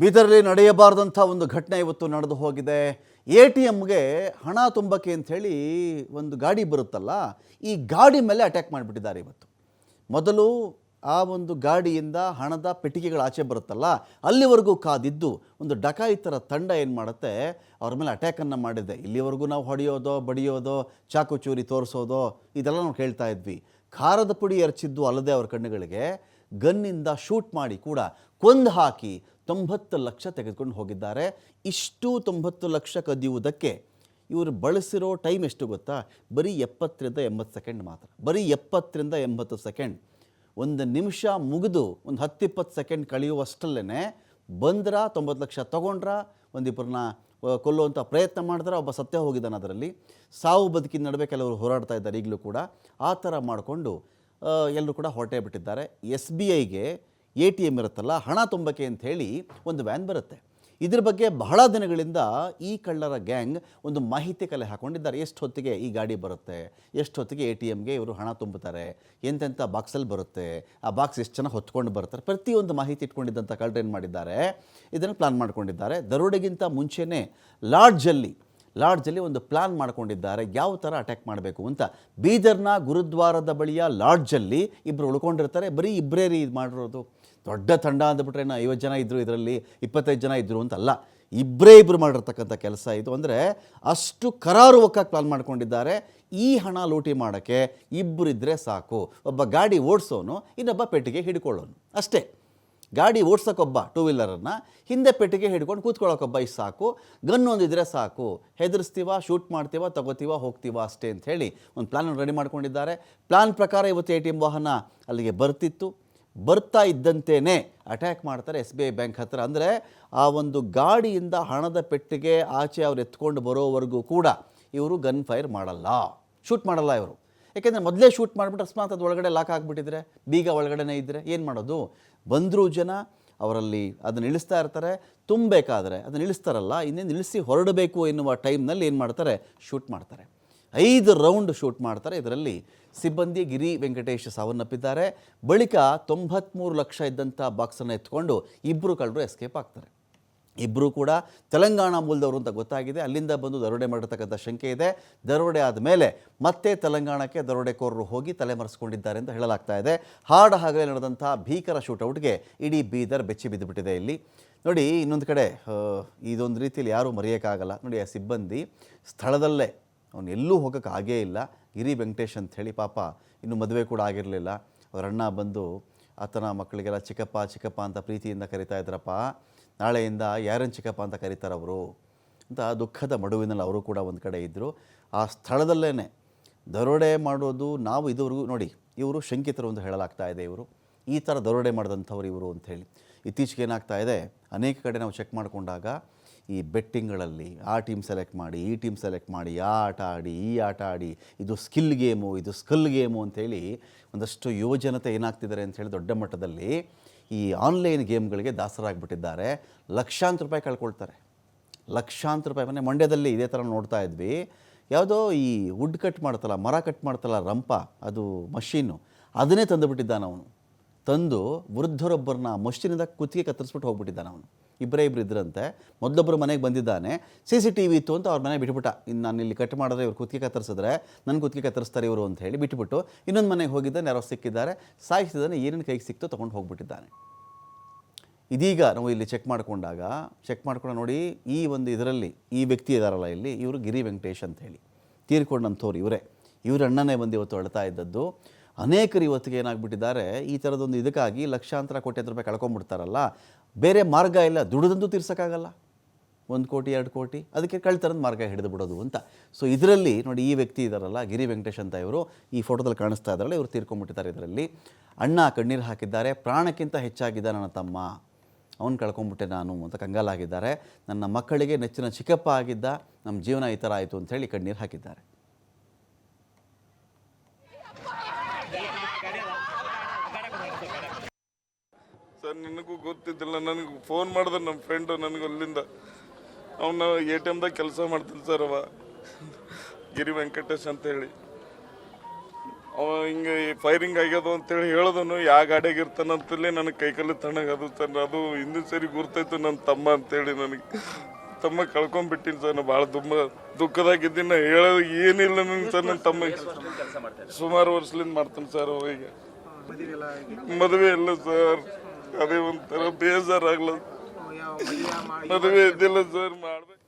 ಬೀದರ್ಲಿ ನಡೆಯಬಾರದಂಥ ಒಂದು ಘಟನೆ ಇವತ್ತು ನಡೆದು ಹೋಗಿದೆ. ಎ ಟಿ ಎಮ್ಗೆ ಹಣ ತುಂಬಕ್ಕೆ ಅಂಥೇಳಿ ಒಂದು ಗಾಡಿ ಬರುತ್ತಲ್ಲ, ಈ ಗಾಡಿ ಮೇಲೆ ಅಟ್ಯಾಕ್ ಮಾಡಿಬಿಟ್ಟಿದ್ದಾರೆ ಇವತ್ತು. ಮೊದಲು ಆ ಒಂದು ಗಾಡಿಯಿಂದ ಹಣದ ಪೆಟ್ಟಿಗೆಗಳು ಆಚೆ ಬರುತ್ತಲ್ಲ, ಅಲ್ಲಿವರೆಗೂ ಕಾದಿದ್ದು ಒಂದು ಡಕಾಯಿತರ ತಂಡ ಏನು ಮಾಡುತ್ತೆ, ಅವ್ರ ಮೇಲೆ ಅಟ್ಯಾಕನ್ನು ಮಾಡಿದೆ. ಇಲ್ಲಿವರೆಗೂ ನಾವು ಹೊಡೆಯೋದೋ, ಬಡಿಯೋದೋ, ಚಾಕು ಚೂರಿ ತೋರಿಸೋದೋ, ಇದೆಲ್ಲ ನಾವು ಕೇಳ್ತಾ ಇದ್ವಿ. ಖಾರದ ಪುಡಿ ಎರಚಿದ್ದು ಅಲ್ಲದೆ ಅವ್ರ ಕಣ್ಣುಗಳಿಗೆ ಗನ್ನಿಂದ ಶೂಟ್ ಮಾಡಿ ಕೂಡ ಕೊಂದು ಹಾಕಿ ತೊಂಬತ್ತು ಲಕ್ಷ ತೆಗೆದುಕೊಂಡು ಹೋಗಿದ್ದಾರೆ. ಇಷ್ಟು ತೊಂಬತ್ತು ಲಕ್ಷ ಕದಿಯುವುದಕ್ಕೆ ಇವರು ಬಳಸಿರೋ ಟೈಮ್ ಎಷ್ಟು ಗೊತ್ತಾ? ಬರೀ ಎಪ್ಪತ್ತರಿಂದ ಎಂಬತ್ತು ಸೆಕೆಂಡ್ ಮಾತ್ರ. ಬರೀ ಎಪ್ಪತ್ತರಿಂದ ಎಂಬತ್ತು ಸೆಕೆಂಡ್. ಒಂದು ನಿಮಿಷ ಮುಗಿದು ಒಂದು ಹತ್ತಿಪ್ಪತ್ತು ಸೆಕೆಂಡ್ ಕಳೆಯುವಷ್ಟಲ್ಲೇ ಬಂದ್ರ, ತೊಂಬತ್ತು ಲಕ್ಷ ತೊಗೊಂಡ್ರ, ಒಂದಿಬ್ಬರನ್ನ ಕೊಲ್ಲುವಂಥ ಪ್ರಯತ್ನ ಮಾಡಿದ್ರೆ, ಒಬ್ಬ ಸತ್ಯ ಹೋಗಿದ್ದಾನೆ ಅದರಲ್ಲಿ. ಸಾವು ಬದುಕಿನ ನಡುವೆ ಕೆಲವರು ಹೋರಾಡ್ತಾ ಇದ್ದಾರೆ ಈಗಲೂ ಕೂಡ. ಆ ಥರ ಮಾಡಿಕೊಂಡು ಎಲ್ಲರೂ ಕೂಡ ಹೊರಟೇ ಬಿಟ್ಟಿದ್ದಾರೆ. ಎಸ್ ಬಿ ಐಗೆ ಎ ಟಿ ಎಂ ಇರುತ್ತಲ್ಲ, ಹಣ ತುಂಬಕ್ಕೆ ಅಂತ ಹೇಳಿ ಒಂದು ವ್ಯಾನ್ ಬರುತ್ತೆ. ಇದ್ರ ಬಗ್ಗೆ ಬಹಳ ದಿನಗಳಿಂದ ಈ ಕಳ್ಳರ ಗ್ಯಾಂಗ್ ಒಂದು ಮಾಹಿತಿ ಕಲೆ ಹಾಕೊಂಡಿದ್ದಾರೆ. ಎಷ್ಟು ಹೊತ್ತಿಗೆ ಈ ಗಾಡಿ ಬರುತ್ತೆ, ಎಷ್ಟು ಹೊತ್ತಿಗೆ ಎ ಟಿ ಎಮ್ಗೆ ಇವರು ಹಣ ತುಂಬುತ್ತಾರೆ ಎಂತೆಂಥ ಬಾಕ್ಸಲ್ಲಿ ಬರುತ್ತೆ, ಆ ಬಾಕ್ಸ್ ಎಷ್ಟು ಜನ ಹೊತ್ಕೊಂಡು ಬರ್ತಾರೆ, ಪ್ರತಿಯೊಂದು ಮಾಹಿತಿ ಇಟ್ಕೊಂಡಿದ್ದಂಥ ಕಳ್ಳರು ಮಾಡಿದ್ದಾರೆ, ಇದನ್ನು ಪ್ಲಾನ್ ಮಾಡ್ಕೊಂಡಿದ್ದಾರೆ. ದರೋಡೆಗಿಂತ ಮುಂಚೆನೇ ಲಾಡ್ಜಲ್ಲಿ ಲಾಡ್ಜಲ್ಲಿ ಒಂದು ಪ್ಲಾನ್ ಮಾಡಿಕೊಂಡಿದ್ದಾರೆ. ಯಾವ ಥರ ಅಟ್ಯಾಕ್ ಮಾಡಬೇಕು ಅಂತ. ಬೀದರ್ನ ಗುರುದ್ವಾರದ ಬಳಿಯ ಲಾಡ್ಜಲ್ಲಿ ಇಬ್ಬರು ಉಳ್ಕೊಂಡಿರ್ತಾರೆ. ಬರೀ ಇಬ್ಬರೇ ರೀ ಇದು ಮಾಡಿರೋದು. ದೊಡ್ಡ ತಂಡ ಅಂದ್ಬಿಟ್ರೆ ನಾ ಐವತ್ತು ಜನ ಇದ್ದರು ಇದರಲ್ಲಿ, ಇಪ್ಪತ್ತೈದು ಜನ ಇದ್ದರು ಅಂತಲ್ಲ. ಇಬ್ಬರೇ ಇಬ್ಬರು ಮಾಡಿರ್ತಕ್ಕಂಥ ಕೆಲಸ ಇದು. ಅಂದರೆ ಅಷ್ಟು ಕರಾರುವಕ್ಕಾಗಿ ಪ್ಲಾನ್ ಮಾಡ್ಕೊಂಡಿದ್ದಾರೆ. ಈ ಹಣ ಲೂಟಿ ಮಾಡೋಕ್ಕೆ ಇಬ್ಬರಿದ್ದರೆ ಸಾಕು. ಒಬ್ಬ ಗಾಡಿ ಓಡಿಸೋನು, ಇನ್ನೊಬ್ಬ ಪೆಟ್ಟಿಗೆ ಹಿಡ್ಕೊಳ್ಳೋನು. ಅಷ್ಟೇ. ಗಾಡಿ ಓಡ್ಸೋಕ್ಕೊಬ್ಬ ಟೂ ವೀಲರನ್ನು ಹಿಂದೆ ಪೆಟ್ಟಿಗೆ ಹಿಡ್ಕೊಂಡು ಕೂತ್ಕೊಳ್ಳೋಕೊಬ್ಬ ಇಷ್ಟು ಸಾಕು. ಗನ್ ಒಂದಿದ್ರೆ ಸಾಕು. ಹೆದರ್ಸ್ತೀವ ಶೂಟ್ ಮಾಡ್ತೀವ, ತಗೋತೀವ, ಹೋಗ್ತೀವ ಅಷ್ಟೇ ಅಂತ ಹೇಳಿ ಒಂದು ಪ್ಲಾನ್ ರೆಡಿ ಮಾಡ್ಕೊಂಡಿದ್ದಾರೆ. ಪ್ಲಾನ್ ಪ್ರಕಾರ ಇವತ್ತು ಎ ಟಿ ಎಂ ವಾಹನ ಅಲ್ಲಿಗೆ ಬರ್ತಿತ್ತು. ಬರ್ತಾ ಇದ್ದಂತೆಯೇ ಅಟ್ಯಾಕ್ ಮಾಡ್ತಾರೆ ಎಸ್ ಬಿ ಐ ಬ್ಯಾಂಕ್ ಹತ್ರ. ಅಂದರೆ ಆ ಒಂದು ಗಾಡಿಯಿಂದ ಹಣದ ಪೆಟ್ಟಿಗೆ ಆಚೆ ಅವ್ರು ಎತ್ಕೊಂಡು ಬರೋವರೆಗೂ ಕೂಡ ಇವರು ಗನ್ ಫೈರ್ ಮಾಡಲ್ಲ. ಶೂಟ್ ಮಾಡಲ್ಲ ಇವರು. ಯಾಕೆಂದರೆ ಮೊದಲೇ ಶೂಟ್ ಮಾಡಿಬಿಟ್ಟು ಅಸ್ಮಾತ್ ಅದು ಒಳಗಡೆ ಲಾಕ್ ಆಗಿಬಿಟ್ಟಿದ್ರೆ, ಬೀಗ ಒಳಗಡೆನೇ ಇದ್ದರೆ ಏನು ಮಾಡೋದು? ಬಂದರೂ ಜನ ಅವರಲ್ಲಿ ಅದನ್ನು ಇಳಿಸ್ತಾ ಇರ್ತಾರೆ, ತುಂಬಬೇಕಾದ್ರೆ ಅದನ್ನು ಇಳಿಸ್ತಾರಲ್ಲ, ಇನ್ನೇನು ಇಳಿಸಿ ಹೊರಡಬೇಕು ಎನ್ನುವ ಟೈಮ್ನಲ್ಲಿ ಏನು ಮಾಡ್ತಾರೆ? ಶೂಟ್ ಮಾಡ್ತಾರೆ. ಐದು ರೌಂಡ್ ಶೂಟ್ ಮಾಡ್ತಾರೆ. ಇದರಲ್ಲಿ ಸಿಬ್ಬಂದಿ ಗಿರಿ ವೆಂಕಟೇಶ್ ಸಾವನ್ನಪ್ಪಿದ್ದಾರೆ. ಬಳಿಕ ತೊಂಬತ್ತ್ಮೂರು ಲಕ್ಷ ಇದ್ದಂಥ ಬಾಕ್ಸನ್ನು ಎತ್ಕೊಂಡು ಇಬ್ಬರು ಕಳ್ಳರು ಎಸ್ಕೇಪ್ ಆಗ್ತಾರೆ. ಇಬ್ಬರು ಕೂಡ ತೆಲಂಗಾಣ ಮೂಲದವರು ಅಂತ ಗೊತ್ತಾಗಿದೆ. ಅಲ್ಲಿಂದ ಬಂದು ದರೋಡೆ ಮಾಡಿರ್ತಕ್ಕಂಥ ಶಂಕೆ ಇದೆ. ದರೋಡೆ ಆದಮೇಲೆ ಮತ್ತೆ ತೆಲಂಗಾಣಕ್ಕೆ ದರೋಡೆಕೋರರು ಹೋಗಿ ತಲೆಮರೆಸ್ಕೊಂಡಿದ್ದಾರೆ ಅಂತ ಹೇಳಲಾಗ್ತಾ ಇದೆ. ಹಾಡು ಹಾಗಲೇ ನಡೆದಂಥ ಭೀಕರ ಶೂಟೌಟ್ಗೆ ಇಡೀ ಬೀದರ್ ಬೆಚ್ಚಿ ಬಿದ್ದುಬಿಟ್ಟಿದೆ ಇಲ್ಲಿ. ನೋಡಿ, ಇನ್ನೊಂದು ಕಡೆ ಇದೊಂದು ರೀತಿಯಲ್ಲಿ ಯಾರೂ ಮರೆಯೋಕ್ಕಾಗಲ್ಲ. ನೋಡಿ, ಆ ಸಿಬ್ಬಂದಿ ಸ್ಥಳದಲ್ಲೇ, ಅವನು ಎಲ್ಲೂ ಹೋಗೋಕ್ಕೆ ಆಗೇ ಇಲ್ಲ. ಗಿರಿ ವೆಂಕಟೇಶ್ ಅಂತ ಹೇಳಿ ಪಾಪ ಇನ್ನು ಮದುವೆ ಕೂಡ ಆಗಿರಲಿಲ್ಲ. ಅವರಣ್ಣ ಬಂದು, ಆತನ ಮಕ್ಕಳಿಗೆಲ್ಲ ಚಿಕ್ಕಪ್ಪ ಚಿಕ್ಕಪ್ಪ ಅಂತ ಪ್ರೀತಿಯಿಂದ ಕರಿತಾ ಇದ್ರಪ್ಪ. ನಾಳೆಯಿಂದ ಯಾರನ್ ಚಿಕ್ಕಪ್ಪ ಅಂತ ಕರೀತಾರೆ ಅವರು ಅಂತ ದುಃಖದ ಮಡುವಿನಲ್ಲಿ ಅವರು ಕೂಡ ಒಂದು ಕಡೆ ಇದ್ದರು ಆ ಸ್ಥಳದಲ್ಲೇ ದರೋಡೆ ಮಾಡೋದು ನಾವು ಇದುವರೆಗೂ ನೋಡಿ, ಇವರು ಶಂಕಿತರು ಅಂತ ಹೇಳಲಾಗ್ತಾ ಇದೆ ಇವರು. ಈ ಥರ ದರೋಡೆ ಮಾಡಿದಂಥವ್ರು ಇವರು ಅಂಥೇಳಿ ಇತ್ತೀಚೆಗೆ ಏನಾಗ್ತಾ ಇದೆ, ಅನೇಕ ಕಡೆ ನಾವು ಚೆಕ್ ಮಾಡಿಕೊಂಡಾಗ ಈ ಬೆಟ್ಟಿಂಗ್ಗಳಲ್ಲಿ ಆ ಟೀಮ್ ಸೆಲೆಕ್ಟ್ ಮಾಡಿ, ಈ ಟೀಮ್ ಸೆಲೆಕ್ಟ್ ಮಾಡಿ ಆ ಆಟ ಆಡಿ, ಈ ಆಟ ಆಡಿ, ಇದು ಸ್ಕಿಲ್ ಗೇಮು ಇದು ಸ್ಕಿಲ್ ಗೇಮು ಅಂಥೇಳಿ ಒಂದಷ್ಟು ಯುವಜನತೆ ಏನಾಗ್ತಿದ್ದಾರೆ ಅಂಥೇಳಿ ದೊಡ್ಡ ಮಟ್ಟದಲ್ಲಿ ಈ ಆನ್ಲೈನ್ ಗೇಮ್ಗಳಿಗೆ ದಾಸರಾಗಿಬಿಟ್ಟಿದ್ದಾರೆ. ಲಕ್ಷಾಂತರ ರೂಪಾಯಿ ಕಳ್ಕೊಳ್ತಾರೆ. ಲಕ್ಷಾಂತರ ರೂಪಾಯಿ ಮನೆ ಮಂಡ್ಯದಲ್ಲಿ ಇದೇ ಥರ ನೋಡ್ತಾ ಇದ್ವಿ. ಯಾವುದೋ ಈ ವುಡ್ ಕಟ್ ಮಾಡ್ತಲ್ಲ, ಮರ ಕಟ್ ಮಾಡ್ತಲ್ಲ ರಂಪ, ಅದು ಮಷೀನು, ಅದನ್ನೇ ತಂದುಬಿಟ್ಟಿದ್ದಾನೆ ಅವನು ತಂದು ವೃದ್ಧರೊಬ್ಬರನ್ನ ಮಷೀನಿಂದ ಕುತ್ತಿಗೆ ಕತ್ತರಿಸ್ಬಿಟ್ಟು ಹೋಗ್ಬಿಟ್ಟಿದ್ದಾನೆ ಅವನು ಇಬ್ಬರೇ ಇಬ್ಬರು ಇದ್ರಂತೆ. ಮೊದಲೊಬ್ಬರು ಮನೆಗೆ ಬಂದಿದ್ದಾನೆ. ಸಿ ಸಿ ಟಿ ವಿ ಇತ್ತು ಅಂತ ಅವ್ರ ಮನೆ ಬಿಟ್ಬಿಟ್ಟ. ಇನ್ನು ನಾನು ಇಲ್ಲಿ ಕಟ್ ಮಾಡಿದ್ರೆ ಇವ್ರು ಕುತ್ತಿಗೆ ಕತ್ತರಿಸಿದ್ರೆ ನನ್ನ ಕುತ್ತಿಗೆ ಕತ್ತರಿಸ್ತಾರೆ ಇವರು ಅಂತ ಹೇಳಿ ಬಿಟ್ಬಿಟ್ಟು ಇನ್ನೊಂದು ಮನೆಗೆ ಹೋಗಿದ್ದಾನೆ, ಯಾರೋ ಸಿಕ್ಕಿದ್ದಾರೆ. ಸಾಯಿಸಿದ್ದಾನೆ ಏನೇನು ಕೈಗೆ ಸಿಕ್ತೋ ತೊಗೊಂಡು ಹೋಗ್ಬಿಟ್ಟಿದ್ದಾನೆ. ಇದೀಗ ನಾವು ಇಲ್ಲಿ ಚೆಕ್ ಮಾಡಿಕೊಂಡಾಗ, ಚೆಕ್ ಮಾಡ್ಕೊಂಡು ನೋಡಿ ಈ ಒಂದು ಇದರಲ್ಲಿ ಈ ವ್ಯಕ್ತಿ ಇದಾರಲ್ಲ ಇಲ್ಲಿ, ಇವರು ಗಿರಿ ವೆಂಕಟೇಶ್ ಅಂತ ಹೇಳಿ. ತೀರ್ಕೊಂಡಂಥವ್ರು ಇವರೇ. ಇವ್ರ ಅಣ್ಣನೇ ಬಂದು ಇವತ್ತು ಅಳ್ತಾ ಇದ್ದದ್ದು. ಅನೇಕರು ಇವತ್ತಿಗೆ ಏನಾಗ್ಬಿಟ್ಟಿದ್ದಾರೆ, ಈ ಥರದೊಂದು ಇದಕ್ಕಾಗಿ ಲಕ್ಷಾಂತರ ಕೋಟ್ಯಂತರ ರೂಪಾಯಿ ಕಳ್ಕೊಂಡ್ಬಿಡ್ತಾರಲ್ಲ ಬೇರೆ ಮಾರ್ಗ ಇಲ್ಲ ದುಡಿದಂತೂ ತೀರ್ಸೋಕ್ಕಾಗಲ್ಲ. ಒಂದು ಕೋಟಿ, ಎರಡು ಕೋಟಿ, ಅದಕ್ಕೆ ಕಳ್ತರದ ಮಾರ್ಗ ಹಿಡಿದು ಬಿಡೋದು ಅಂತ. ಸೊ ಇದರಲ್ಲಿ ನೋಡಿ ಈ ವ್ಯಕ್ತಿ ಇದ್ದಾರಲ್ಲ ಗಿರಿ ವೆಂಕಟೇಶ್ ಅಂತ ಇವರು, ಈ ಫೋಟೋದಲ್ಲಿ ಕಾಣಿಸ್ತಾ ಇದ್ದಾರಲ್ಲ ಇವರು ತೀರ್ಕೊಂಡ್ಬಿಟ್ಟಿದ್ದಾರೆ ಇದರಲ್ಲಿ. ಅಣ್ಣ ಕಣ್ಣೀರು ಹಾಕಿದ್ದಾರೆ, ಪ್ರಾಣಕ್ಕಿಂತ ಹೆಚ್ಚಾಗಿದ್ದ ನನ್ನ ತಮ್ಮ. ಅವನು ಕಳ್ಕೊಂಬಿಟ್ಟೆ ನಾನು ಅಂತ ಕಂಗಾಲಾಗಿದ್ದಾರೆ. ನನ್ನ ಮಕ್ಕಳಿಗೆ ನೆಚ್ಚಿನ ಚಿಕ್ಕಪ್ಪ ಆಗಿದ್ದ ನಮ್ಮ ಜೀವನ ಈ ಥರ ಆಯಿತು ಅಂಥೇಳಿ ಕಣ್ಣೀರು ಹಾಕಿದ್ದಾರೆ. ನನಗೂ ಗೊತ್ತಿದ್ದಿಲ್ಲ. ನನಗೆ ಫೋನ್ ಮಾಡಿದ ನಮ್ಮ ಫ್ರೆಂಡು ನನಗೆ ಅಲ್ಲಿಂದ. ಅವನ ಎ ಟಿ ಎಮ್ದಾಗ ಕೆಲಸ ಮಾಡ್ತಾನೆ ಸರ್ ಅವ. ಗಿರಿ ವೆಂಕಟೇಶ್ ಅಂತ ಹೇಳಿ. ಅವ ಹಿಂಗೆ ಫೈರಿಂಗ್ ಆಗ್ಯದ ಅಂತೇಳಿ ಹೇಳೋದನು. ಯಾವ ಗಾಡಿಯಾಗ ಇರ್ತಾನಂತಲೇ ನನಗೆ ಕೈಕಲ್ಲಿ ತಣ್ಣಗದು ಸರ್ ಅದು ಹಿಂದಿನ ಸರಿ ಗುರ್ತಾಯ್ತು ನನ್ನ ತಮ್ಮ ಅಂತೇಳಿ ನನಗೆ. ತಮ್ಮ ಕಳ್ಕೊಂಡ್ಬಿಟ್ಟಿನಿ ಸರ್ ನಾನು ಭಾಳ ತುಂಬ ದುಃಖದಾಗಿದ್ದೀನಿ. ನಾ ಹೇಳೋದು ಏನಿಲ್ಲ ನನಗೆ ಸರ್ ನನ್ನ ತಮ್ಮ ಸುಮಾರು ವರ್ಷದಿಂದ ಮಾಡ್ತೀನಿ ಸರ್ ಈಗ. ಮದುವೆ ಇಲ್ಲ ಸರ್ ಅದೇ ಒಂಥರ ಬೇಜಾರಾಗ್ಲ ಮದುವೆ ಇದ್ದಿಲ್ಲ ಸರ್ ಮಾಡ್ಬೇಕು.